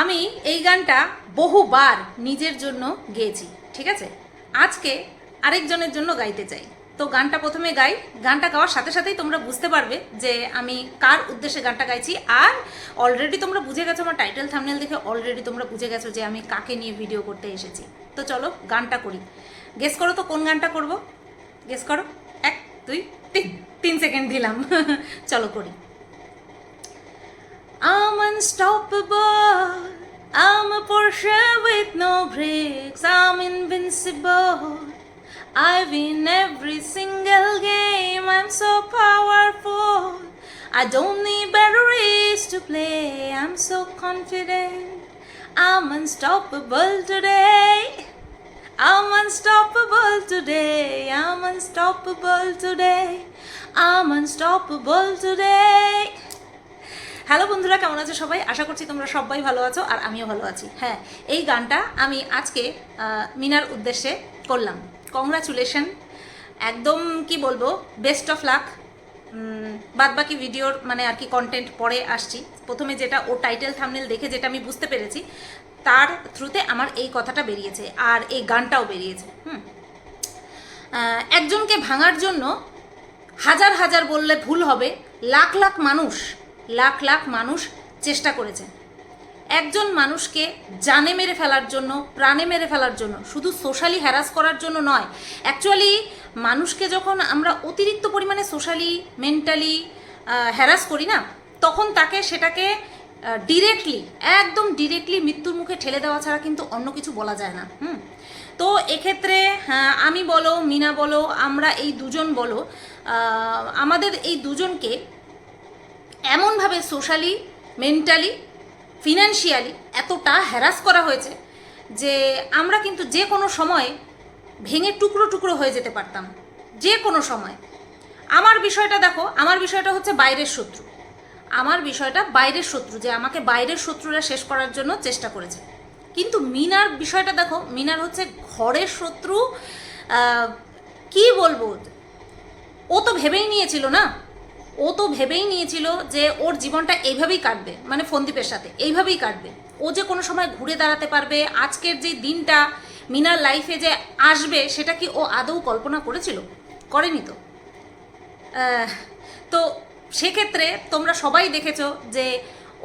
আমি এই গানটা বহুবার নিজের জন্য গেয়েছি, ঠিক আছে? আজকে আরেকজনের জন্য গাইতে চাই। তো গানটা প্রথমে গাই। গানটা গাওয়ার সাথে সাথেই তোমরা বুঝতে পারবে যে আমি কার উদ্দেশ্যে গানটা গাইছি। আর অলরেডি তোমরা বুঝে গেছো আমার টাইটেল থামনেল দেখে অলরেডি তোমরা বুঝে গেছো যে আমি কাকে নিয়ে ভিডিও করতে এসেছি। তো চলো গানটা করি। গেস করো তো কোন গানটা করব? গেস করো? এক, দুই, তিন। তিন সেকেন্ড দিলাম। চলো করি। I'm unstoppable. I'm a Porsche with no brakes. I'm invincible. I win every single game. I'm so powerful. I don't need batteries to play. I'm so confident. I'm unstoppable today. I'm unstoppable today. I'm unstoppable today. I'm unstoppable today. Hello বন্ধুরা, কেমন আছো সবাই? আশা করছি তোমরা সবাই ভালো আছো আর আমিও ভালো আছি। হ্যাঁ এই গানটা আমি আজকে মিনার উদ্দেশ্যে করলাম। কংগ্রাচুলেশন একদম কি বলব বেস্ট অফ লাক বাদ বাকি ভিডিওর মানে আর কি কন্টেন্ট পরে আসছি। প্রথমে যেটা ও টাইটেল থামনেল দেখে যেটা আমি বুঝতে পেরেছি, তার থ্রুতে আমার এই কথাটা বেরিয়েছে আর এই গানটাও বেরিয়েছে। হুম। একজনকে ভাঙার জন্য হাজার হাজার বললে ভুল হবে, লাখ লাখ মানুষ লাখ লাখ মানুষ চেষ্টা করেছেন। একজন মানুষকে জানে মেরে ফেলার জন্য প্রাণে মেরে ফেলার জন্য শুধু সোশ্যালি হ্যারাস করার জন্য নয় অ্যাকচুয়ালি মানুষকে যখন আমরা অতিরিক্ত পরিমাণে সোশ্যালি মেন্টালি হ্যারাস করি না তখন তাকে সেটাকে ডিরেক্টলি একদম ডিরেক্টলি মৃত্যুর মুখে ঠেলে দেওয়া ছাড়া কিন্তু অন্য কিছু বলা যায় না হুম? তো এক্ষেত্রে হ্যাঁ, আমি বলো মিনা বলো আমরা এই দুজন বলো আমাদের এই দুজনকে এমনভাবে সোশ্যালি, মেন্টালি, ফিনান্সিয়ালি এতটা হ্যারাস করা হয়েছে যে আমরা কিন্তু যে কোনো সময় ভেঙে টুকরো টুকরো হয়ে যেতে পারতাম। যে কোনো সময়। আমার বিষয়টা দেখো, আমার বিষয়টা হচ্ছে বাইরের শত্রু। আমার বিষয়টা বাইরের শত্রু, যে আমাকে বাইরের শত্রুরা শেষ করার জন্য চেষ্টা করেছে। কিন্তু মিনার বিষয়টা দেখো, মিনার হচ্ছে ঘরের শত্রু কি বলব? ও তো ভেবেই নিয়েছিল না। ও তো ভেবেই নিয়েছিল যে ওর জীবনটা এইভাবেই কাটবে মানে ফন্দীপের সাথে, এইভাবেই কাটবে। ও যে কোনো সময় ঘুরে দাঁড়াতে পারবে, আজকের যে দিনটা মিনার লাইফে যে আসবে, সেটা কি ও আদৌ কল্পনা করেছিল? করেনি তো। তো সেক্ষেত্রে তোমরা সবাই দেখেছ যে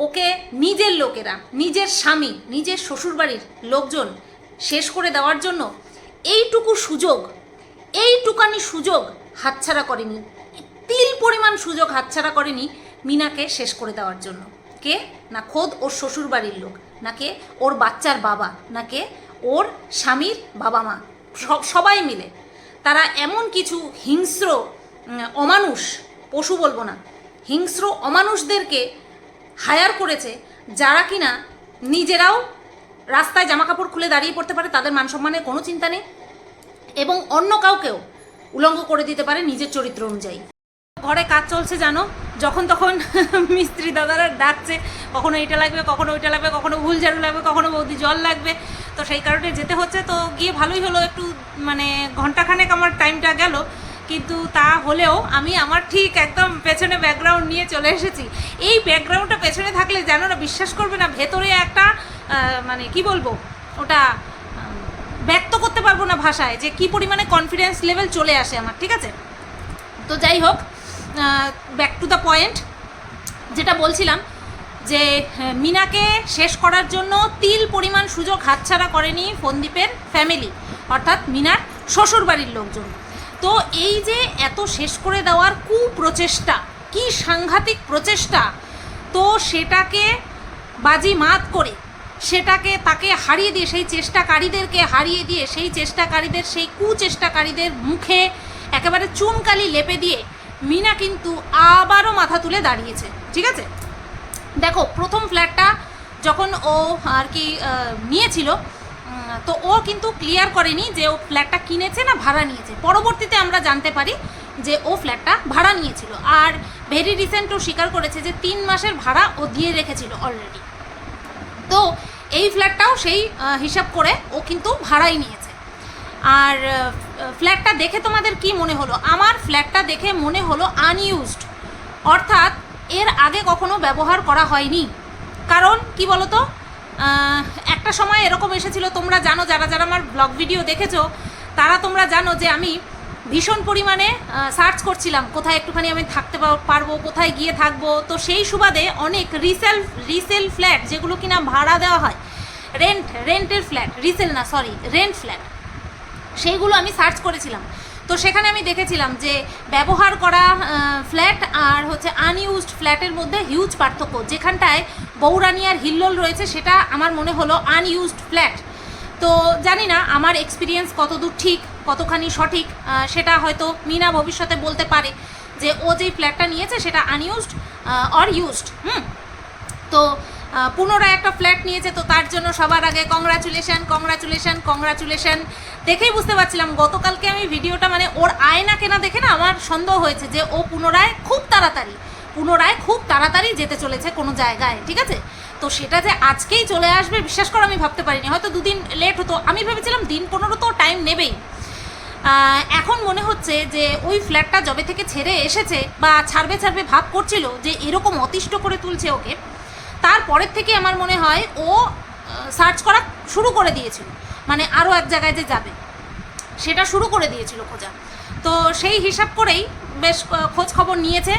ওকে নিজের লোকেরা, নিজের স্বামী, নিজের শ্বশুরবাড়ির লোকজন শেষ করে দেওয়ার জন্য এইটুকু সুযোগ, এইটুকানি সুযোগ হাতছাড়া করেনি। তিল পরিমাণ সুযোগ হাতছাড়া করেনি মিনাকে শেষ করে দেওয়ার জন্য। কে? না খোদ ওর শ্বশুরবাড়ির লোক নাকে ওর বাচ্চার বাবা নাকে ওর স্বামীর বাবা মা, সব সবাই মিলে। তারা এমন কিছু হিংস্র অমানুষ, পশু বলব না, হিংস্র অমানুষদেরকে হায়ার করেছে যারা কিনা নিজেরাও রাস্তায় জামা কাপড় খুলে দাঁড়িয়ে পড়তে পারে, তাদের মান সম্মানের কোনো চিন্তা নেই এবং অন্য কাউকেও উলঙ্গ করে দিতে পারে নিজের চরিত্র অনুযায়ী। ঘরে কাজ চলছে জানো? যখন তখন মিস্ত্রি দাদারা ডাকছে, কখনো এটা লাগবে, কখনো ওইটা লাগবে, কখনো ভুল ঝাড়ু লাগবে, কখনো বৌদি জল লাগবে। তো সেই কারণে যেতে হচ্ছে। তো গিয়ে ভালোই হলো একটু মানে ঘন্টাখানেক আমার টাইমটা গেল। কিন্তু তা হলেও আমি আমার ঠিক একদম পেছনে ব্যাকগ্রাউন্ড নিয়ে চলে এসেছি। এই ব্যাকগ্রাউন্ডটা পেছনে থাকলে জানো না বিশ্বাস করবে না, ভেতরে একটা মানে কি বলব? ওটা ব্যক্ত করতে পারব না ভাষায় যে কি পরিমাণে কনফিডেন্স লেভেল চলে আসে আমার, ঠিক আছে? তো যাই হোক ব্যাক টু দ্য পয়েন্ট যেটা বলছিলাম যে মিনাকে শেষ করার জন্য তিল পরিমাণ সুযোগ হাতছাড়া করেনি ফন্দীপের ফ্যামিলি অর্থাৎ মিনার শ্বশুরবাড়ির লোকজন। তো এই যে এত শেষ করে দেওয়ার কুপ্রচেষ্টা, কি সাংঘাতিক প্রচেষ্টা, তো সেটাকে বাজি মাত করে, সেটাকে তাকে হারিয়ে দিয়ে, সেই চেষ্টাকারীদেরকে হারিয়ে দিয়ে, সেই চেষ্টাকারীদের, সেই কুচেষ্টাকারীদের মুখে একেবারে চুনকালি লেপে দিয়ে মিনা কিন্তু আবারও মাথা তুলে দাঁড়িয়েছে, ঠিক আছে? দেখো, প্রথম ফ্ল্যাটটা যখন ও আর কি নিয়েছিল তো ও কিন্তু ক্লিয়ার করেনি যে ও ফ্ল্যাটটা কিনেছে না ভাড়া নিয়েছে। পরবর্তীতে আমরা জানতে পারি যে ও ফ্ল্যাটটা ভাড়া নিয়েছিল। আর ভেরি রিসেন্ট ও স্বীকার করেছে যে তিন মাসের ভাড়া ও দিয়ে রেখেছিল অলরেডি তো এই ফ্ল্যাটটাও সেই হিসাব করে ও কিন্তু ভাড়াই নিয়েছে। আর ফ্ল্যাটটা দেখে তোমাদের কি মনে হলো? আমার ফ্ল্যাটটা দেখে মনে হলো আনইউজড অর্থাৎ এর আগে কখনো ব্যবহার করা হয়নি। কারণ কি বলতো? একটা সময় এরকম এসেছিল, তোমরা জানো, যারা যারা আমার ব্লগ ভিডিও দেখেছ, তারা তোমরা জানো যে আমি ভীষণ পরিমাণে সার্চ করছিলাম, কোথায় একটুখানি আমি থাকতে পারব, কোথায় গিয়ে থাকব। তো সেই সুবাদে অনেক রিসেল রিসেল ফ্ল্যাট যেগুলো কিনা ভাড়া দেওয়া হয় রেন্ট রেন্টের ফ্ল্যাট রিসেল না সরি রেন্ট ফ্ল্যাট সেইগুলো আমি সার্চ করেছিলাম। তো সেখানে আমি দেখেছিলাম যে ব্যবহার করা ফ্ল্যাট আর হচ্ছে আনইউজড ফ্ল্যাটের মধ্যে হিউজ পার্থক্য। যেখানটায় বৌরানি আর হিল্লোল রয়েছে, সেটা আমার মনে হলো আনইউজড ফ্ল্যাট তো জানি না আমার এক্সপিরিয়েন্স কতদূর ঠিক, কতখানি সঠিক সেটা হয়তো মিনা ভবিষ্যতে বলতে পারে যে ও যেই ফ্ল্যাটটা নিয়েছে, সেটা আনইউজড অর ইউজড হুম? তো পুনরায় একটা ফ্ল্যাট নিয়েছে, তো তার জন্য সবার আগে কংগ্রাচুলেশন কংগ্রাচুলেশন কংগ্রাচুলেশন দেখেই বুঝতে পারছিলাম, গতকালকে আমি ভিডিওটা মানে ওর আয়না কেনা দেখে না আমার সন্দেহ হয়েছে যে ও পুনরায় খুব তাড়াতাড়ি, পুনরায় খুব তাড়াতাড়ি যেতে চলেছে কোনো জায়গায়, ঠিক আছে? তো সেটা যে আজকেই চলে আসবে, বিশ্বাস করো আমি ভাবতে পারিনি। হয়তো দুদিন লেট হতো, আমি ভেবেছিলাম দিন পনেরো তো টাইম নেবেই। এখন মনে হচ্ছে যে ওই ফ্ল্যাটটা যবে থেকে ছেড়ে এসেছে বা ছাড়বে ছাড়বে ভাব করছিল যে এরকম অতিষ্ঠ করে তুলছে ওকে। তারপরের থেকে আমার মনে হয় ও সার্চ করা শুরু করে দিয়েছিল। মানে আরও এক জায়গায় যে যাবে। সেটা শুরু করে দিয়েছিল খোঁজা। তো সেই হিসাব করেই বেশ খোঁজ খবর নিয়েছে।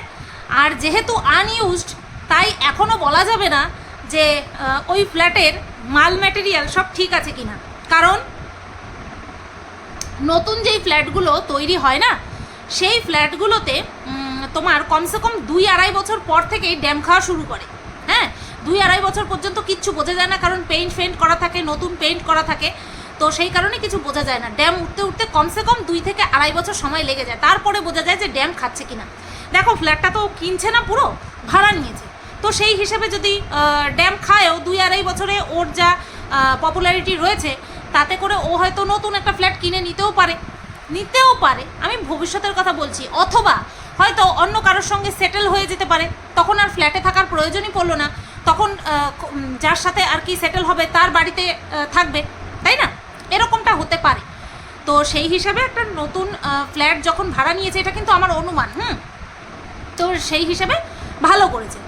আর যেহেতু আনইউজড তাই এখনও বলা যাবে না যে ওই ফ্ল্যাটের মাল ম্যাটেরিয়াল সব ঠিক আছে কিনা। কারণ নতুন যেই ফ্ল্যাটগুলো তৈরি হয় না, সেই ফ্ল্যাটগুলোতে তোমার কমসে কম দুই আড়াই বছর পর থেকেই ড্যাম খাওয়া শুরু করে। দুই আড়াই বছর পর্যন্ত কিচ্ছু বোঝা যায় না, কারণ পেইন্ট ফেন্ট করা থাকে, নতুন পেইন্ট করা থাকে। তো সেই কারণে কিছু বোঝা যায় না। ড্যাম উঠতে উঠতে কমসে কম দুই থেকে আড়াই বছর সময় লেগে যায়। তারপরে বোঝা যায় যে ড্যাম খাচ্ছে কিনা। দেখো ফ্ল্যাটটা তো কিনছে না পুরো, ভাড়া নিয়েছে। তো সেই হিসেবে যদি ড্যাম খায়ও, দুই আড়াই বছরে ওর যা পপুলারিটি রয়েছে, তাতে করে ও হয়তো নতুন একটা ফ্ল্যাট কিনে নিতেও পারে। নিতেও পারে। আমি ভবিষ্যতের কথা বলছি। অথবা হয়তো অন্য কারোর সঙ্গে সেটেল হয়ে যেতে পারে। তখন আর ফ্ল্যাটে থাকার প্রয়োজনই পড়ল না। তখন যার সাথে আর কি সেটেল হবে তার বাড়িতে থাকবে, তাই না? এরকমটা হতে পারে। তো সেই হিসাবে একটা নতুন ফ্ল্যাট যখন ভাড়া নিয়েছে, এটা কিন্তু আমার অনুমান, হুম? তো সেই হিসাবে ভালো করেছে।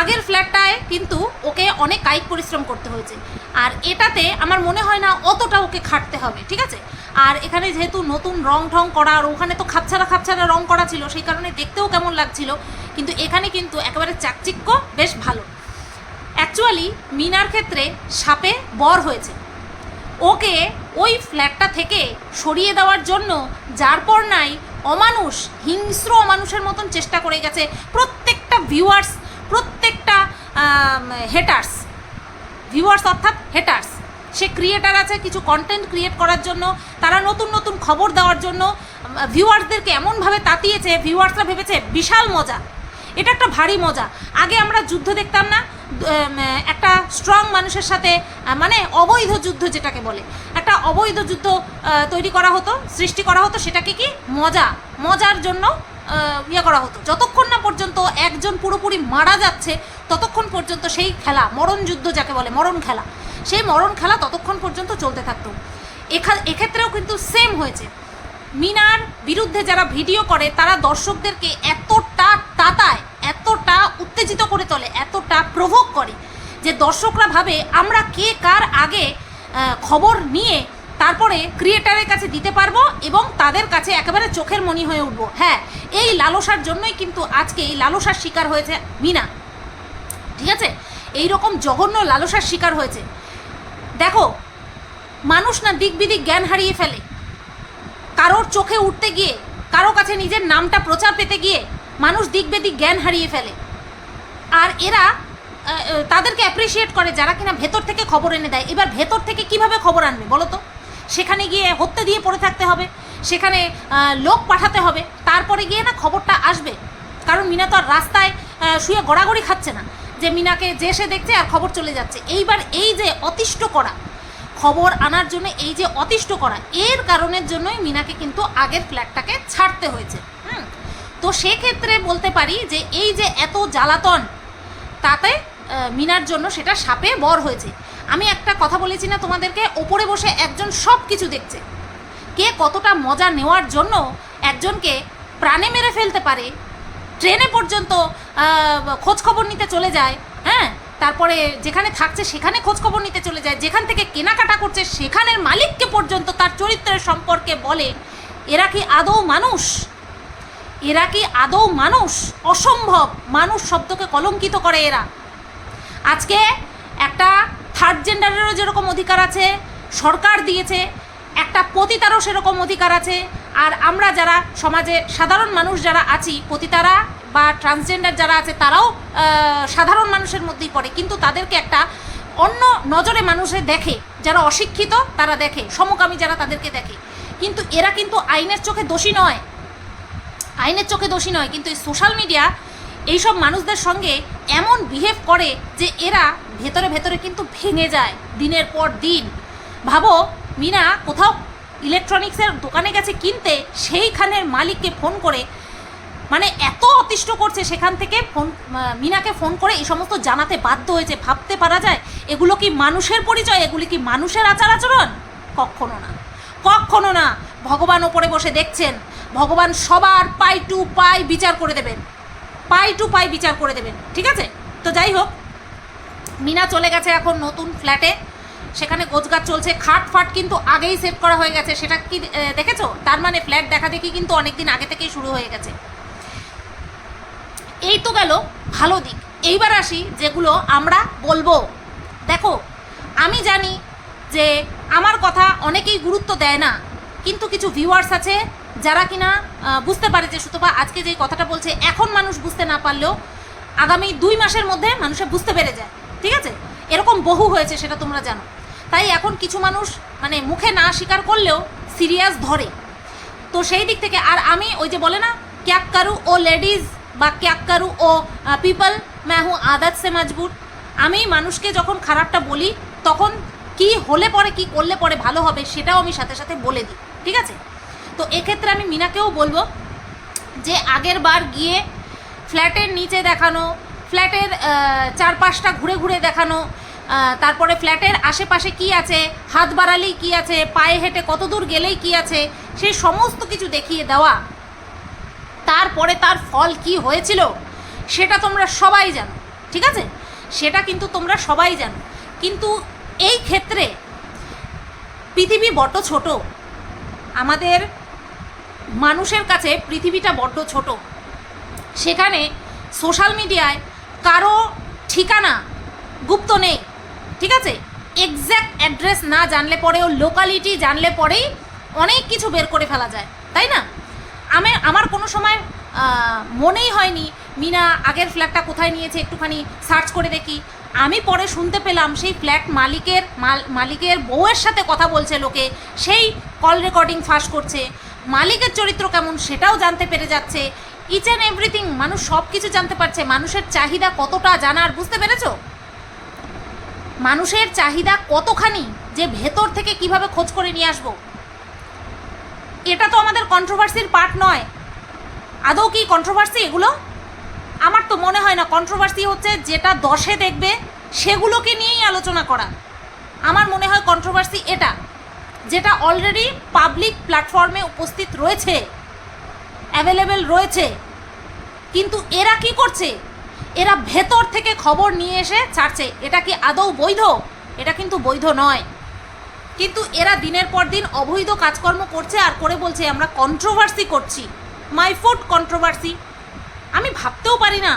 আগের ফ্ল্যাটটায় কিন্তু ওকে অনেক কায়িক পরিশ্রম করতে হয়েছে। আর এটাতে আমার মনে হয় না অতটা ওকে খাটতে হবে, ঠিক আছে? আর এখানে যেহেতু নতুন রং ঠং করা, আর ওখানে তো খাপছাড়া খাপছাড়া রং করা ছিল, সেই কারণে দেখতেও কেমন লাগছিল, কিন্তু এখানে কিন্তু একেবারে চাকচিক্য বেশ ভালো। অ্যাকচুয়ালি মিনার ক্ষেত্রে সাপে বর হয়েছে। ওকে ওই ফ্ল্যাটটা থেকে সরিয়ে দেওয়ার জন্য যার পর নাই অমানুষ, হিংস্র অমানুষের মতন চেষ্টা করে গেছে প্রত্যেকটা ভিউয়ার্স প্রত্যেকটা হেটার্স ভিউয়ার্স অর্থাৎ হেটার্স সে ক্রিয়েটার আছে, কিছু কন্টেন্ট ক্রিয়েট করার জন্য, তারা নতুন নতুন খবর দেওয়ার জন্য ভিউয়ার্সদেরকে এমনভাবে তাতিয়েছে ভিউয়ার্সরা ভেবেছে বিশাল মজা। এটা একটা ভারী মজা। আগে আমরা যুদ্ধ দেখতাম না একটা স্ট্রং মানুষের সাথে মানে অবৈধ যুদ্ধ যেটাকে বলে। একটা অবৈধ যুদ্ধ তৈরি করা হতো, সৃষ্টি করা হতো, সেটাকে কি মজা, মজার জন্য ইয়ে করা হতো। যতক্ষণ না পর্যন্ত একজন পুরোপুরি মারা যাচ্ছে ততক্ষণ পর্যন্ত সেই খেলা, মরণ যুদ্ধ যাকে বলে, মরণ খেলা, সেই মরণ খেলা ততক্ষণ পর্যন্ত চলতে থাকতো। এখা, এক্ষেত্রেও কিন্তু সেম হয়েছে। মিনার বিরুদ্ধে যারা ভিডিও করে, তারা দর্শকদেরকে এতটা তাতায়, এতটা উত্তেজিত করে তোলে, এতটা প্রভোগ করে যে দর্শকরা ভাবে, আমরা কে কার আগে খবর নিয়ে তারপরে ক্রিয়েটারের কাছে দিতে পারব এবং তাদের কাছে একেবারে চোখের মনি হয়ে উঠবো? হ্যাঁ এই লালসার জন্যই কিন্তু আজকে এই লালসার শিকার হয়েছে মিনা। ঠিক আছে? এই রকম জঘন্য লালসার শিকার হয়েছে। দেখো, মানুষ না দিক বিদিক জ্ঞান হারিয়ে ফেলে। কারোর চোখে উঠতে গিয়ে, কারও কাছে নিজের নামটা প্রচার পেতে গিয়ে মানুষ দিক বেদিক জ্ঞান হারিয়ে ফেলে। আর এরা তাদেরকে অ্যাপ্রিসিয়েট করে যারা কিনা ভেতর থেকে খবর এনে দেয়। এবার ভেতর থেকে কীভাবে খবর আনবে বলো তো? সেখানে গিয়ে হত্যে দিয়ে পড়ে থাকতে হবে, সেখানে লোক পাঠাতে হবে, তারপরে গিয়ে না খবরটা আসবে। কারণ মিনা তো আর রাস্তায় শুয়ে গড়াগড়ি খাচ্ছে না। যে মিনাকে যে সে দেখছে আর খবর চলে যাচ্ছে। এইবার এই যে অতিষ্ঠ করা, খবর আনার জন্য এই যে অতিষ্ঠ করা, এর কারণের জন্যই মিনাকে কিন্তু আগের ফ্ল্যাটটাকে ছাড়তে হয়েছে। হুম? তো সেক্ষেত্রে বলতে পারি যে এই যে এত জ্বালাতন, তাতে মিনার জন্য সেটা সাপে বর হয়েছে। আমি একটা কথা বলেছি না তোমাদেরকে, ওপরে বসে একজন সব কিছু দেখছে। কে কতটা মজা নেওয়ার জন্য একজনকে প্রাণে মেরে ফেলতে পারে ট্রেনে পর্যন্ত আহ, খোঁজ খবর নিতে চলে যায় হ্যাঁ? তারপরে যেখানে থাকছে সেখানে খোঁজখবর নিতে চলে যায় যেখান থেকে কেনাকাটা করছে সেখানের মালিককে পর্যন্ত তার চরিত্রের সম্পর্কে বলে এরা কি আদৌ মানুষ? এরা কি আদৌ মানুষ? অসম্ভব! মানুষ শব্দকে কলঙ্কিত করে এরা। আজকে একটা থার্ড জেন্ডারেরও যেরকম অধিকার আছে সরকার দিয়েছে একটা পতিতারও সেরকম অধিকার আছে। আর আমরা যারা সমাজে সাধারণ মানুষ যারা আছি, পতিতারা বা ট্রান্সজেন্ডার যারা আছে, তারাও সাধারণ মানুষের মধ্যেই পড়ে। কিন্তু তাদেরকে একটা অন্য নজরে মানুষে দেখে, যারা অশিক্ষিত, তারা দেখে, সমকামী যারা তাদেরকে দেখে। কিন্তু এরা কিন্তু আইনের চোখে দোষী নয়। আইনের চোখে দোষী নয়, কিন্তু এই সোশ্যাল মিডিয়া এইসব মানুষদের সঙ্গে এমন বিহেভ করে যে এরা ভেতরে ভেতরে কিন্তু ভেঙে যায়, দিনের পর দিন। ভাবো মিনা, কোথাও ইলেকট্রনিক্সের দোকানে গেছে কিনতে, সেইখানের মালিককে ফোন করে মানে এত অতিষ্ঠ করছে সেখান থেকে ফোন মিনাকে ফোন করে এই সমস্ত জানাতে বাধ্য হয়েছে। ভাবতে পারা যায়, এগুলো কি মানুষের পরিচয়? এগুলি কি মানুষের আচার আচরণ? কখনো না। কখনো না। ভগবান ওপরে বসে দেখছেন। ভগবান সবার পাই টু পাই বিচার করে দেবেন। পাই টু পাই বিচার করে দেবেন। ঠিক আছে? তো যাই হোক, মিনা চলে গেছে এখন নতুন ফ্ল্যাটে সেখানে গোছগাছ চলছে, খাট ফাট কিন্তু আগেই সেট করা হয়ে গেছে। সেটা কি দেখেছ? তার মানে ফ্ল্যাট দেখা দেখি কিন্তু অনেকদিন আগে থেকেই শুরু হয়ে গেছে। এই তো গেল ভালো দিক। এইবার আসি যেগুলো আমরা বলব। দেখো, আমি জানি যে আমার কথা অনেকেই গুরুত্ব দেয় না, কিন্তু কিছু ভিউয়ার্স আছে যারা কিনা বুঝতে পারে যে সুতপা আজকে যে কথাটা বলছে, এখন মানুষ বুঝতে না পারলেও আগামী দুই মাসের মধ্যে মানুষে বুঝতে পেরে যায়। ঠিক আছে? এরকম বহু হয়েছে, সেটা তোমরা জানো। তাই এখন কিছু মানুষ মানে মুখে না স্বীকার করলেও সিরিয়াস ধরে। তো সেই দিক থেকে, আর আমি ওই যে বলে না, ক্যাক কারু ও লেডিজ বা ক্যাক কারু ও পিপল ম্যাঁ হু আদাত সে মজবুর। আমি মানুষকে যখন খারাপটা বলি, তখন কি হলে পরে, কি করলে পরে ভালো হবে, সেটাও আমি সাথে সাথে বলে দিই, ঠিক আছে? তো এক্ষেত্রে আমি মিনাকেও বলব যে আগের বার গিয়ে ফ্ল্যাটের নিচে দেখানো ফ্ল্যাটের আহ, চারপাশটা ঘুরে ঘুরে দেখানো তারপরে ফ্ল্যাটের আশেপাশে কি আছে হাত বাড়ালেই কি আছে পায়ে হেঁটে কত দূর গেলেই কি আছে সেই সমস্ত কিছু দেখিয়ে দেওয়া। তারপরে তার ফল কি হয়েছিল সেটা তোমরা সবাই জানো ঠিক আছে? সেটা কিন্তু তোমরা সবাই জানো। কিন্তু এই ক্ষেত্রে পৃথিবী বড্ড ছোট। আমাদের মানুষের কাছে পৃথিবীটা বড্ড ছোট। সেখানে সোশ্যাল মিডিয়ায় কারও ঠিকানা গুপ্ত নেই, ঠিক আছে? এক্স্যাক্ট অ্যাড্রেস না জানলে পরেও লোকালিটি জানলে পরেই অনেক কিছু বের করে ফেলা যায়, তাই না? আমি, আমার কোনো সময় মনেই হয়নি মিনা আগের ফ্ল্যাটটা কোথায় নিয়েছে একটুখানি সার্চ করে দেখি। আমি পরে শুনতে পেলাম সেই ফ্ল্যাট মালিকের, মাল- মালিকের বউয়ের সাথে কথা বলছে লোকে, সেই কল রেকর্ডিং ফাঁস করছে। মালিকের চরিত্র কেমন সেটাও জানতে পেরে যাচ্ছে। ইচ অ্যান্ড এভরিথিং মানুষ সব কিছু জানতে পারছে। মানুষের চাহিদা কতটা জানার, বুঝতে পেরেছ? মানুষের চাহিদা কতখানি, যে ভেতর থেকে কীভাবে খোঁজ করে নিয়ে আসব? এটা তো আমাদের কন্ট্রোভার্সির পার্ট নয়। আদৌ কি কন্ট্রোভার্সি এগুলো? আমার তো মনে হয় না কন্ট্রোভার্সি হচ্ছে যেটা দশে দেখবে, সেগুলোকে নিয়েই আলোচনা করা। আমার মনে হয় কন্ট্রোভার্সি এটা, যেটা অলরেডি পাবলিক প্ল্যাটফর্মে উপস্থিত রয়েছে। অ্যাভেলেবেল রয়েছে। কিন্তু এরা কি করছে? এরা ভেতর থেকে খবর নিয়ে এসে ছাড়ছে। এটা কি আদৌ বৈধ? এটা কিন্তু বৈধ নয়। কিন্তু এরা দিনের পর দিন অবৈধ কাজকর্ম করছে আর করে বলছে, আমরা কন্ট্রোভার্সি করছি। মাই ফুড কন্ট্রোভার্সি আমি ভাবতেও পারি না।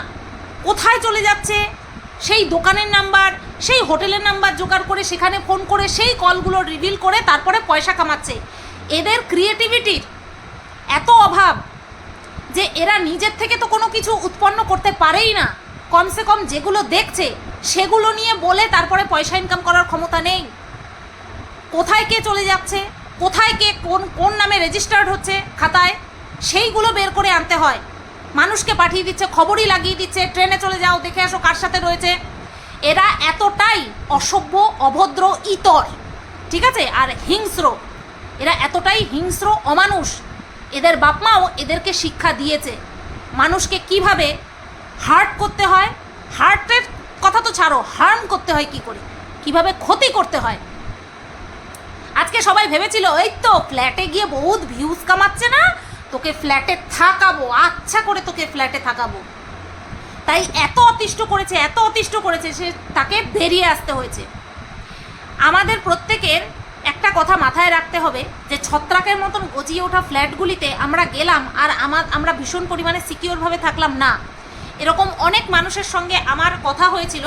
কোথায় চলে যাচ্ছে? সেই দোকানের নাম্বার, সেই হোটেলের নাম্বার জোগাড় করে সেখানে ফোন করে সেই কলগুলো রিভিল করে তারপরে পয়সা কামাচ্ছে। এদের ক্রিয়েটিভিটির এত অভাব। যে এরা নিজের থেকে তো কোনো কিছু উৎপন্ন করতে পারেই না। কমসে কম যেগুলো দেখছে, সেগুলো নিয়ে বলে তারপরে পয়সা ইনকাম করার ক্ষমতা নেই। কোথায় কে চলে যাচ্ছে? কোথায় কে কোন কোন নামে রেজিস্টার্ড হচ্ছে খাতায়? সেইগুলো বের করে আনতে হয়। মানুষকে পাঠিয়ে দিচ্ছে, খবরই লাগিয়ে দিচ্ছে, ট্রেনে চলে যাও, দেখে আসো কার সাথে রয়েছে। এরা এতটাই অসভ্য, অভদ্র, ইতর, ঠিক আছে? আর হিংস্র। এরা এতটাই হিংস্র, অমানুষ এদের বাপমাও এদেরকে শিক্ষা দিয়েছে। মানুষকে কীভাবে হার্ট করতে হয় হার্টের কথা তো ছাড়ো হার্ম করতে হয় কি করে? কীভাবে ক্ষতি করতে হয়? আজকে সবাই ভেবেছিল, এই তো ফ্ল্যাটে গিয়ে বহুত ভিউজ কামাচ্ছে না, তোকে ফ্ল্যাটে থাকাবো আচ্ছা করে তোকে ফ্ল্যাটে থাকাবো। তাই এত অতিষ্ঠ করেছে, এত অতিষ্ঠ করেছে, সে তাকে বেরিয়ে আসতে হয়েছে। আমাদের প্রত্যেকের একটা কথা মাথায় রাখতে হবে যে ছত্রাকের মতন গজিয়ে ওঠা ফ্ল্যাটগুলিতে আমরা গেলাম আর আমার আমরা ভীষণ পরিমাণে সিকিওরভাবে থাকলাম না। এরকম অনেক মানুষের সঙ্গে আমার কথা হয়েছিল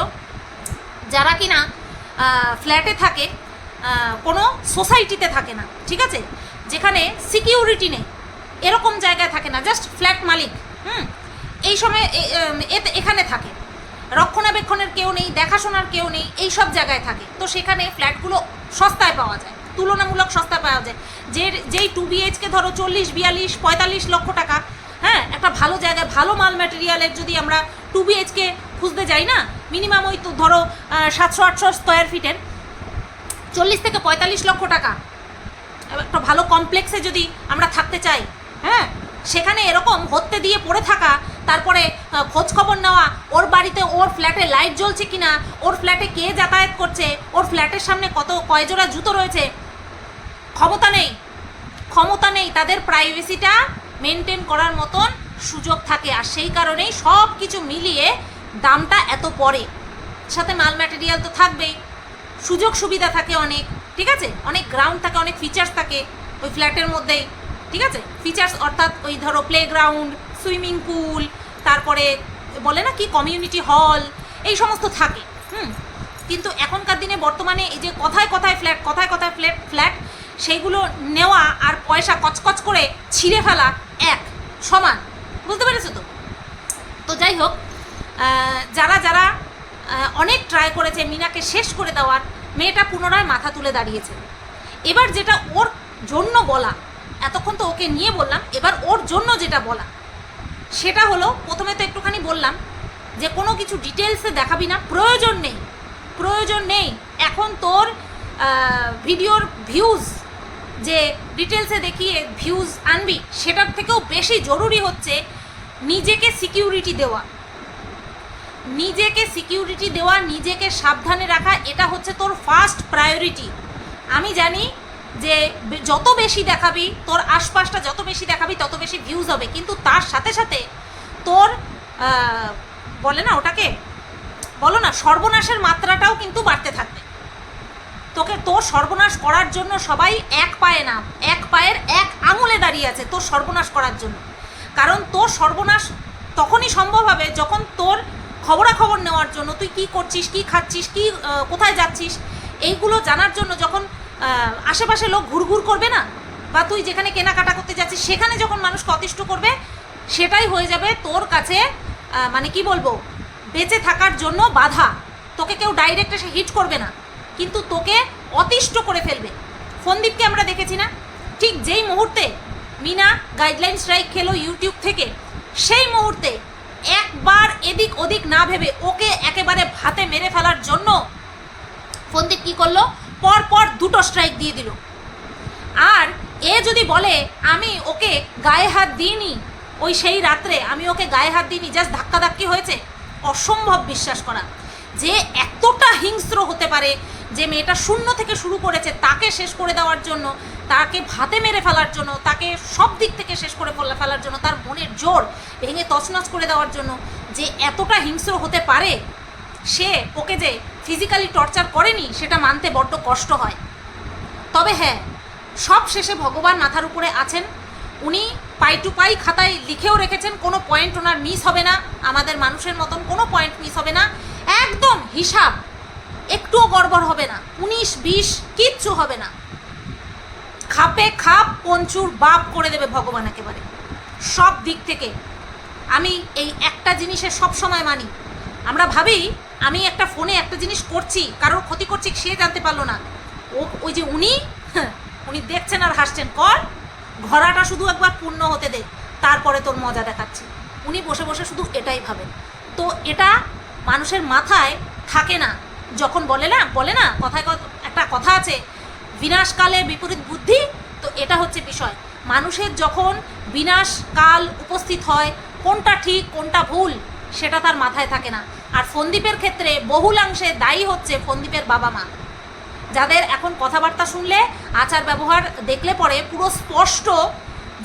যারা কিনা আহ, ফ্ল্যাটে থাকে কোনো সোসাইটিতে থাকে না ঠিক আছে? যেখানে সিকিউরিটি নেই এরকম জায়গায় থাকে না জাস্ট ফ্ল্যাট মালিক হুম? এই সময় এখানে থাকে। রক্ষণাবেক্ষণের কেউ নেই, দেখাশোনার কেউ নেই এই সব জায়গায় থাকে। তো সেখানে ফ্ল্যাটগুলো সস্তায় পাওয়া যায়, তুলনামূলক সস্তায় পাওয়া যায়। যে, যেই টু বিএইচকে ধরো চল্লিশ, বিয়াল্লিশ, পঁয়তাল্লিশ লক্ষ টাকা হ্যাঁ একটা ভালো জায়গায়, ভালো মাল ম্যাটেরিয়ালের যদি আমরা টু বিএইচকে খুঁজতে যাই না মিনিমাম ওই তো ধরো সাতশো, আটশো স্কোয়ার ফিটের চল্লিশ থেকে পঁয়তাল্লিশ লক্ষ টাকা। একটা ভালো কমপ্লেক্সে যদি আমরা থাকতে চাই হ্যাঁ সেখানে এরকম হত্যে দিয়ে পড়ে থাকা, তারপরে খোঁজ খবর নেওয়া, ওর বাড়িতে ওর ফ্ল্যাটে লাইট জ্বলছে কিনা, ওর ফ্ল্যাটে কে যাতায়াত করছে, ওর ফ্ল্যাটের সামনে কত কয় জোড়া জুতো রয়েছে, ক্ষমতা নেই। ক্ষমতা নেই, তাদের প্রাইভেসিটা মেনটেন করার মতন সুযোগ থাকে। আর সেই কারণেই সব কিছু মিলিয়ে দামটা এত পড়ে। সাথে মাল ম্যাটেরিয়াল তো থাকবেই। সুযোগ সুবিধা থাকে অনেক, ঠিক আছে? অনেক গ্রাউন্ড থাকে, অনেক ফিচার্স থাকে ওই ফ্ল্যাটের মধ্যেই। ঠিক আছে? ফিচার্স অর্থাৎ ওই ধরো প্লেগ্রাউন্ড সুইমিং পুল তারপরে বলে না কি কমিউনিটি হল এই সমস্ত থাকে। হুম? কিন্তু এখনকার দিনে বর্তমানে এই যে কথায় কথায় ফ্ল্যাট কথায় কথায় ফ্ল্যাট ফ্ল্যাট সেইগুলো নেওয়া আর পয়সা কচকচ করে ছিঁড়ে ফেলা এক, সমান। বুঝতে পেরেছ তো? তো যাই হোক যারা যারা অনেক ট্রাই করেছে, মিনাকে শেষ করে দেওয়ার, মেয়েটা পুনরায় মাথা তুলে দাঁড়িয়েছে। এবার যেটা ওর জন্য বলা এতক্ষণ তো ওকে নিয়ে বললাম, এবার ওর জন্য যেটা বলা। সেটা হলো, প্রথমে তো একটুখানি বললাম যে, কোনো কিছু ডিটেলসে দেখাবি না, প্রয়োজন নেই প্রয়োজন নেই। এখন তোর ভিডিওর ভিউজ যে ডিটেলসে দেখিয়ে ভিউজ আনবি, সেটার থেকেও বেশি জরুরি হচ্ছে নিজেকে সিকিউরিটি দেওয়া। নিজেকে সিকিউরিটি দেওয়া, নিজেকে সাবধানে রাখা, এটা হচ্ছে তোর ফার্স্ট প্রায়োরিটি আমি জানি যে যত বেশি দেখাবি, তোর আশপাশটা যত বেশি দেখাবি, তত বেশি ভিউজ হবে। কিন্তু তার সাথে সাথে তোর বলে না ওটাকে, বলো না, সর্বনাশের মাত্রাটাও কিন্তু বাড়তে থাকবে। তোকে, তোর সর্বনাশ করার জন্য সবাই এক পায়ে না, এক পায়ের এক আঙুলে দাঁড়িয়ে আছে তোর সর্বনাশ করার জন্য। কারণ তোর সর্বনাশ তখনই সম্ভব হবে যখন তোর খবরাখবর নেওয়ার জন্য, তুই কি করছিস, কি খাচ্ছিস, কি কোথায় যাচ্ছিস, এইগুলো জানার জন্য যখন আশেপাশে লোক ঘুরঘুর করবে না? বা তুই যেখানে কেনাকাটা করতে যাচ্ছিস, সেখানে যখন মানুষকে অতিষ্ঠ করবে, সেটাই হয়ে যাবে তোর কাছে মানে কি বলব, বেঁচে থাকার জন্য বাধা। তোকে কেউ ডাইরেক্ট এসে হিট করবে না। কিন্তু তোকে অতিষ্ঠ করে ফেলবে। ফোনদীপকে আমরা দেখেছি না? ঠিক যেই মুহূর্তে মিনা গাইডলাইন স্ট্রাইক খেলো ইউটিউব থেকে, সেই মুহূর্তে একবার এদিক ওদিক না ভেবে ওকে একেবারে ভাতে মেরে ফেলার জন্য ফোনদীপ কী করল? পর পর দুটো স্ট্রাইক দিয়ে দিল। আর এ যদি বলে, আমি ওকে গায়ে হাত দিইনি, ওই সেই রাত্রে আমি ওকে গায়ে হাত দিইনি জাস্ট ধাক্কাধাক্কি হয়েছে, অসম্ভব বিশ্বাস করা। যে এতটা হিংস্র হতে পারে, যে মেয়েটা শূন্য থেকে শুরু করেছে তাকে শেষ করে দেওয়ার জন্য, তাকে ভাতে মেরে ফেলার জন্য, তাকে সব দিক থেকে শেষ করে ফেলা- ফেলার জন্য, তার মনের জোর ভেঙে তছনছ করে দেওয়ার জন্য, যে এতটা হিংস্র হতে পারে, সে ওকে যে ফিজিক্যালি টর্চার করেনি, সেটা মানতে বড্ড কষ্ট হয়। তবে হ্যাঁ সব শেষে ভগবান মাথার উপরে আছেন। উনি পাই টু পাই খাতায় লিখেও রেখেছেন, কোনো পয়েন্ট ওনার মিস হবে না, আমাদের মানুষের মতন কোনো পয়েন্ট মিস হবে না। একদম হিসাব, একটুও গড়বড় হবে না, উনিশ, বিশ, কিচ্ছু হবে না। খাপে খাপ, পঞ্চুর বাপ করে দেবে ভগবান একেবারে। সব দিক থেকে। আমি এই একটা জিনিসে সব সময় মানি আমরা ভাবি আমি একটা ফোনে একটা জিনিস করছি কারোর ক্ষতি করছি সে জানতে পারল না। ও ওই যে উনি হ্যাঁ, উনি দেখছেন আর হাসছেন কর ঘোড়াটা শুধু একবার পূর্ণ হতে দে তারপরে তোর মজা দেখাচ্ছি। উনি বসে বসে শুধু এটাই ভাবেন। তো এটা মানুষের মাথায় থাকে না। যখন বলে না বলে না কথায় কথা- একটা কথা আছে বিনাশকালে বিপরীত বুদ্ধি তো এটা হচ্ছে বিষয়। মানুষের যখন বিনাশ কাল উপস্থিত হয় কোনটা ঠিক কোনটা ভুল সেটা তার মাথায় থাকে না। আর ফন্দীপের ক্ষেত্রে বহুলাংশে দায়ী হচ্ছে ফন্দীপের বাবা মা। যাদের এখন কথাবার্তা শুনলে, আচার ব্যবহার দেখলে পরে পুরো স্পষ্ট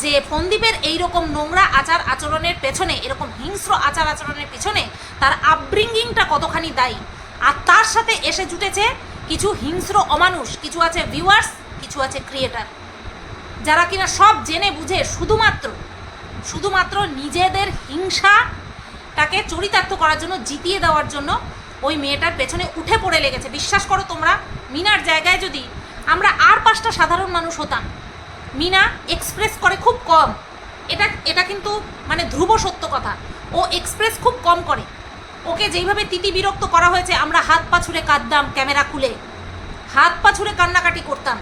যে ফন্দীপের এইরকম নোংরা আচার আচরণের পেছনে, এরকম হিংস্র আচার আচরণের পেছনে তার আপব্রিঙ্গিংটা কতখানি দায়ী। আর তার সাথে এসে জুটেছে কিছু হিংস্র অমানুষ, কিছু আছে ভিউয়ার্স কিছু আছে ক্রিয়েটার যারা কিনা সব জেনে বুঝে শুধুমাত্র শুধুমাত্র নিজেদের হিংসাটাকে চরিতার্থ করার জন্য, জিতিয়ে দেওয়ার জন্য ওই মেয়েটার পেছনে উঠে পড়ে লেগেছে। বিশ্বাস করো তোমরা, মিনার জায়গায় যদি আমরা আর পাঁচটা সাধারণ মানুষ হতাম, মিনা এক্সপ্রেস করে খুব কম। এটা এটা কিন্তু মানে ধ্রুব সত্য কথা। ও এক্সপ্রেস খুব কম করে। ওকে যেইভাবে তিতি বিরক্ত করা হয়েছে, আমরা হাত পা ছুঁড়ে কাঁদতাম ক্যামেরা খুলে। হাত পা ছুঁড়ে কান্নাকাটি করতাম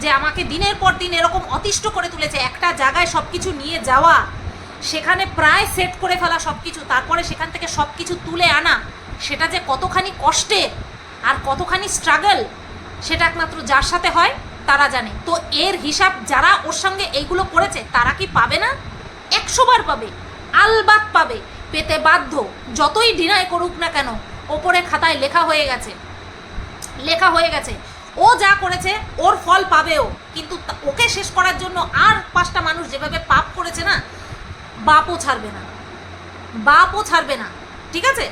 যে আমাকে দিনের পর দিন এরকম অতিষ্ঠ করে তুলেছে, একটা জায়গায় সব কিছু নিয়ে যাওয়া। সেখানে প্রায় সেট করে ফেলা সব কিছু তারপরে সেখান থেকে সব কিছু তুলে আনা, সেটা যে কতখানি কষ্টের আর কতখানি স্ট্রাগল সেটা একমাত্র যার সাথে হয়, তারা জানে। তো এর হিসাব যারা ওর সঙ্গে এইগুলো করেছে, তারা কি পাবে না? একশো বার পাবে, আলবাত পাবে, পেতে বাধ্য, যতই ডিনাই করুক না কেন, ওপরে খাতায় লেখা হয়ে গেছে। লেখা হয়ে গেছে, ও যা করেছে, ওর ফল পাবেও, কিন্তু ওকে শেষ করার জন্য আর পাঁচটা মানুষ যেভাবে পাপ করেছে না বাপও ছাড়বে না। বাপও ছাড়বে না। ঠিক আছে?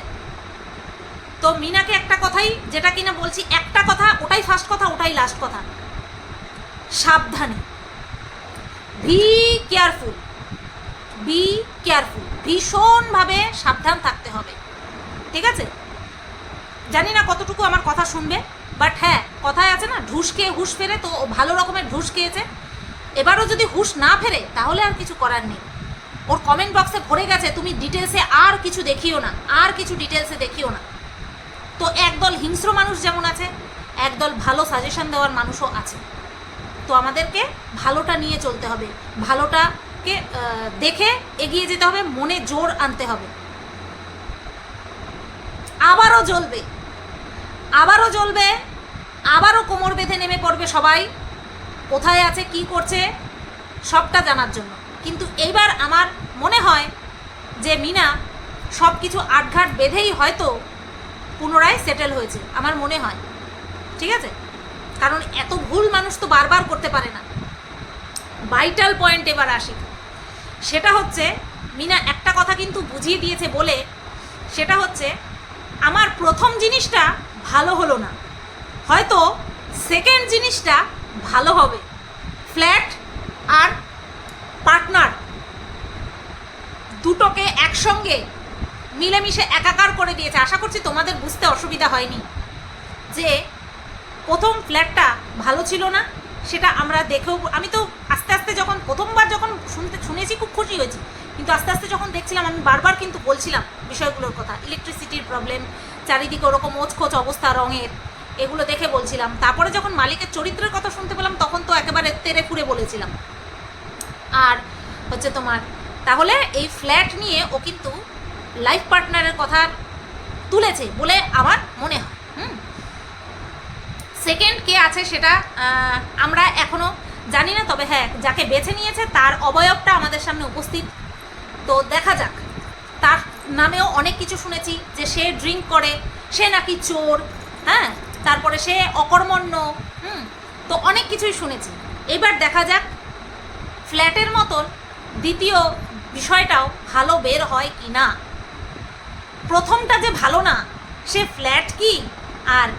তো মিনাকে একটা কথাই, যেটা কিনা বলছি, একটা কথা, ওটাই ফার্স্ট কথা, ওটাই লাস্ট কথা। সাবধানে। ভি কেয়ারফুল বি কেয়ারফুল ভীষণভাবে সাবধান থাকতে হবে। ঠিক আছে? জানি না কতটুকু আমার কথা শুনবে বাট হ্যাঁ কথায় আছে না, ঢুস খেয়ে হুশ ফেরে তো ভালো রকমের ঢুস খেয়েছে। এবারও যদি হুশ না ফেরে, তাহলে আর কিছু করার নেই। ওর কমেন্ট বক্সে ভরে গেছে, তুমি ডিটেলসে আর কিছু দেখিও না, আর কিছু ডিটেলসে দেখিও না। তো একদল হিংস্র মানুষ যেমন আছে, একদল ভালো সাজেশন দেওয়ার মানুষও আছে। তো আমাদেরকে ভালোটা নিয়ে চলতে হবে, ভালোটাকে দেখে এগিয়ে যেতে হবে, মনে জোর আনতে হবে। আবারও জ্বলবে আবারও জ্বলবে, আবারও কোমর বেঁধে নেমে পড়বে সবাই, কোথায় আছে, কি করছে, সবটা জানার জন্য। কিন্তু এইবার আমার মনে হয় যে মিনা সব কিছু আটঘাট বেঁধেই হয়তো পুনরায় সেটেল হয়েছে, আমার মনে হয়। ঠিক আছে? কারণ এত ভুল মানুষ তো বারবার করতে পারে না। ভাইটাল পয়েন্ট এবার আসি। সেটা হচ্ছে, মিনা একটা কথা কিন্তু বুঝিয়ে দিয়েছে বলে, সেটা হচ্ছে, আমার প্রথম জিনিসটা ভালো হলো না। হয়তো সেকেন্ড জিনিসটা ভালো হবে। ফ্ল্যাট আর পার্টনার দুটোকে একসঙ্গে মিলেমিশে একাকার করে দিয়েছে। আশা করছি তোমাদের বুঝতে অসুবিধা হয়নি। যে প্রথম ফ্ল্যাটটা ভালো ছিল না, সেটা আমরা দেখেও আমি তো আস্তে আস্তে যখন প্রথমবার যখন শুনতে শুনেছি, খুব খুশি হয়েছি। কিন্তু আস্তে আস্তে যখন দেখছিলাম, আমি বারবার কিন্তু বলছিলাম বিষয়গুলোর কথা। ইলেকট্রিসিটির প্রবলেম চারিদিকে ওরকম মোচখোচ অবস্থা, রঙের, এগুলো দেখে বলছিলাম। তারপরে যখন মালিকের চরিত্রের কথা শুনতে পেলাম, তখন তো একেবারে তেরে ফুরে বলেছিলাম। আর হচ্ছে তোমার, তাহলে এই ফ্ল্যাট নিয়ে ও কিন্তু লাইফ পার্টনারের কথা তুলেছে বলে আমার মনে হয়, হুম? সেকেন্ড কে আছে সেটা আমরা এখনও জানি না, তবে হ্যাঁ যাকে বেছে নিয়েছে তার অবয়বটা আমাদের সামনে উপস্থিত। তো দেখা যাক, তার নামেও অনেক কিছু শুনেছি যে সে ড্রিঙ্ক করে, সে নাকি চোর হ্যাঁ? তারপরে সে অকর্মণ্য, হুম? তো অনেক কিছুই শুনেছি। এবার দেখা যাক ফ্ল্যাটের মতন দ্বিতীয় বিষয়টাও ভালো বের হয় কি না? প্রথমটা যে ভালো না, সে ফ্ল্যাট কি আর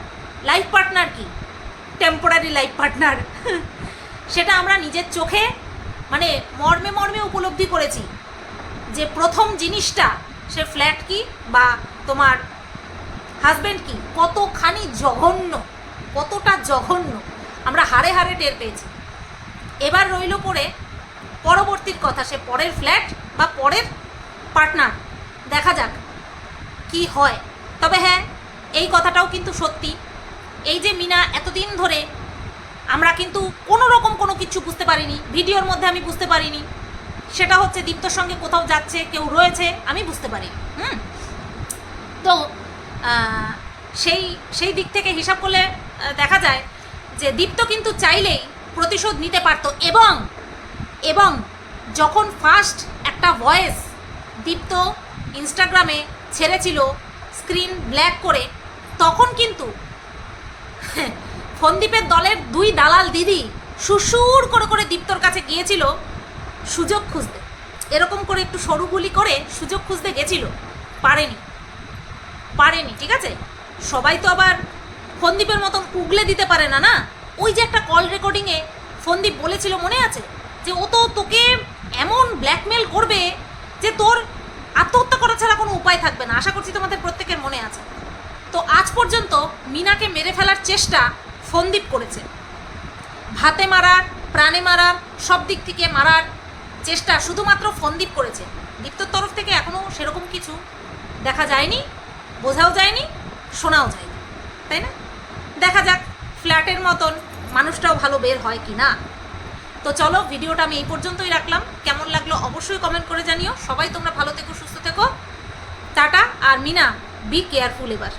লাইফ পার্টনার কি? Temporary life partner. সেটা আমরা নিজের চোখে মানে মর্মে মর্মে উপলব্ধি করেছি যে প্রথম জিনিসটা, সে ফ্ল্যাট কি বা তোমার হাজব্যান্ড কি? কতখানি জঘন্য, কতটা জঘন্য, আমরা হারে হারে টের পেয়েছি। এবার রইল পড়ে পরবর্তীর কথা, সে পরের ফ্ল্যাট বা পরের পার্টনার দেখা যাক কি হয়। তবে হ্যাঁ এই কথাটাও কিন্তু সত্যি। এই যে মিনা, এতদিন ধরে আমরা কিন্তু কোনো রকম কোনো কিছু বুঝতে পারিনি। ভিডিওর মধ্যে আমি বুঝতে পারিনি। সেটা হচ্ছে দীপ্তর সঙ্গে কোথাও যাচ্ছে, কেউ রয়েছে, আমি বুঝতে পারি হুম? তো সেই সেই দিক থেকে হিসাব করলে দেখা যায় যে দীপ্ত কিন্তু চাইলেই প্রতিশোধ নিতে পারতো এবং এবং যখন ফার্স্ট একটা ভয়েস দীপ্ত ইনস্টাগ্রামে ছেড়েছিল স্ক্রিন ব্ল্যাক করে, তখন কিন্তু ফন্দীপের দলের দুই দালাল দিদি সুসুর করে করে দীপ্তর কাছে গিয়েছিল সুযোগ খুঁজতে। এরকম করে একটু সরু গুলি করে সুযোগ খুঁজতে গেছিল। পারেনি। পারেনি, ঠিক আছে? সবাই তো আবার ফন্দীপের মতন উগলে দিতে পারে না না? ওই যে একটা কল রেকর্ডিংয়ে ফন্দীপ বলেছিল, মনে আছে? যে ও তো তোকে এমন ব্ল্যাকমেল করবে যে তোর আত্মহত্যা করা ছাড়া কোনো উপায় থাকবে না। আশা করছি তোমাদের প্রত্যেকের মনে আছে। তো আজ পর্যন্ত মিনাকে মেরে ফেলার চেষ্টা ফন্দীপ করেছে। ভাতে মারার, প্রাণে মারার, সব দিক থেকে মারার চেষ্টা শুধুমাত্র ফন্দীপ করেছে। দীপ্তর তরফ থেকে এখনও সেরকম কিছু দেখা যায়নি, বোঝাও যায়নি, শোনাও যায়নি। তাই না? দেখা যাক, ফ্ল্যাটের মতন মানুষটাও ভালো বের হয় কি না তো চলো, ভিডিওটা আমি এই পর্যন্তই রাখলাম। কেমন লাগল অবশ্যই কমেন্ট করে জানিও। সবাই তোমরা ভালো থেকো, সুস্থ থেকো। টাটা। আর মিনা বি কেয়ারফুল এবার।